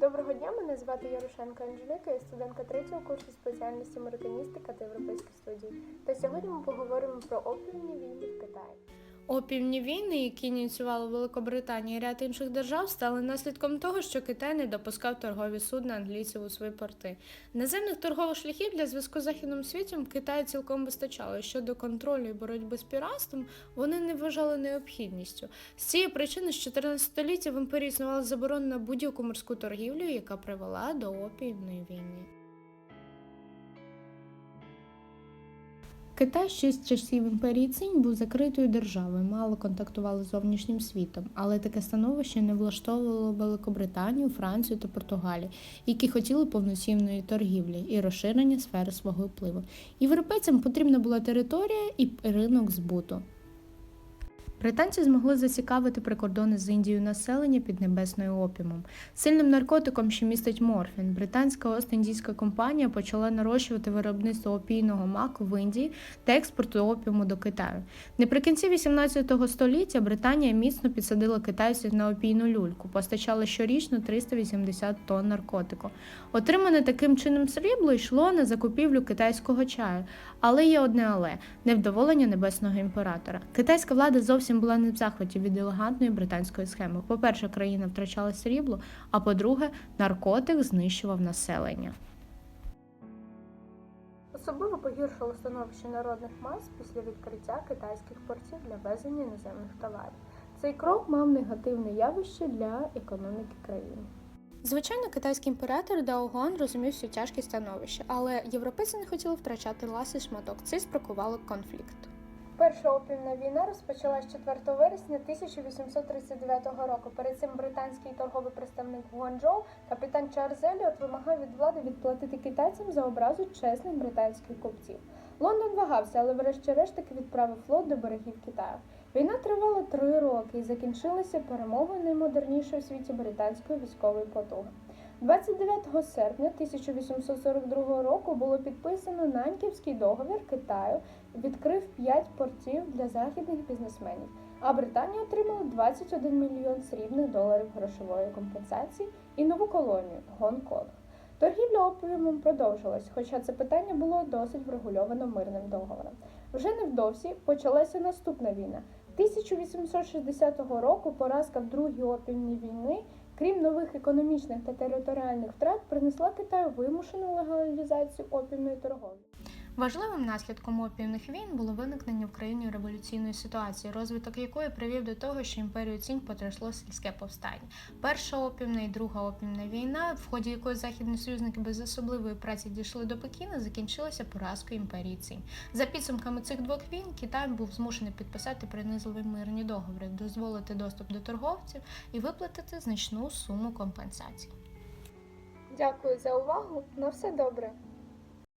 Доброго дня, мене звати Ярошенко Анжеліка, я студентка третього курсу спеціальності американістика та європейських студії. Та сьогодні ми поговоримо про опіумні війни в Китаї. Опівні війни, які ініціювала Великобританія і ряд інших держав, стали наслідком того, що Китай не допускав торгові судна англійців у свої порти. Наземних торгових шляхів для зв'язку з західним світом Китаю цілком вистачало. Щодо контролю і боротьби з піратством, вони не вважали необхідністю. З цієї причини з 14 століття в імперії існувала заборона на будь-яку морську торгівлю, яка привела до опіумної війни. Китай ще з часів імперії Цинь був закритою державою, мало контактували з зовнішнім світом, але таке становище не влаштовувало Великобританію, Францію та Португалію, які хотіли повноцінної торгівлі і розширення сфери свого впливу. Європейцям потрібна була територія і ринок збуту. Британці змогли зацікавити прикордони з Індією населення під небесною опімом. Сильним наркотиком, що містить морфін, британська Ост-Індійська компанія почала нарощувати виробництво опійного маку в Індії та експорту опіуму до Китаю. Наприкінці 18 століття Британія міцно підсадила китайців на опійну люльку, постачала щорічно 380 тонн наркотику. Отримане таким чином срібло йшло на закупівлю китайського чаю. Але є одне але невдоволення небесного імператора. Китайська влада зовсім була не в захваті від елегантної британської схеми. По-перше, країна втрачала срібло, а по-друге, наркотик знищував населення. Особливо погіршило становище народних мас після відкриття китайських портів для везення іноземних товарів. Цей крок мав негативне явище для економіки країни. Звичайно, китайський імператор Дао Гуан розумів всю тяжкість становища, але європейці не хотіли втрачати ласий шматок. Це спровокувало конфлікт. Перша опіумна війна розпочалась 4 вересня 1839 року. Перед цим британський торговий представник Гуанчжоу, капітан Чарльз Еліот, вимагав від влади відплатити китайцям за образу чесних британських купців. Лондон вагався, але врешті-решт таки відправив флот до берегів Китаю. Війна тривала три роки і закінчилася перемогою наймодернішої в світі британської військової потуги. 29 серпня 1842 року було підписано Нанківський договір Китаю, відкрив 5 портів для західних бізнесменів, а Британія отримала 21 мільйон срібних доларів грошової компенсації і нову колонію Гонконг. Торгівля опіумом продовжилась, хоча це питання було досить врегульовано мирним договором. Вже невдовзі почалася наступна війна. 1860 року поразка в другій опіумній війни, крім нових економічних та територіальних втрат, принесла Китаю вимушену легалізацію опільної торговлі. Важливим наслідком опіумних війн було виникнення в країні революційної ситуації, розвиток якої привів до того, що імперію цінь потрясло сільське повстання. Перша опіумна і друга опіумна війна, в ході якої західні союзники без особливої праці дійшли до Пекіна, закінчилася поразкою імперії цінь. За підсумками цих двох війн Китай був змушений підписати принизливі мирні договори, дозволити доступ до торговців і виплатити значну суму компенсацій. Дякую за увагу. На все добре.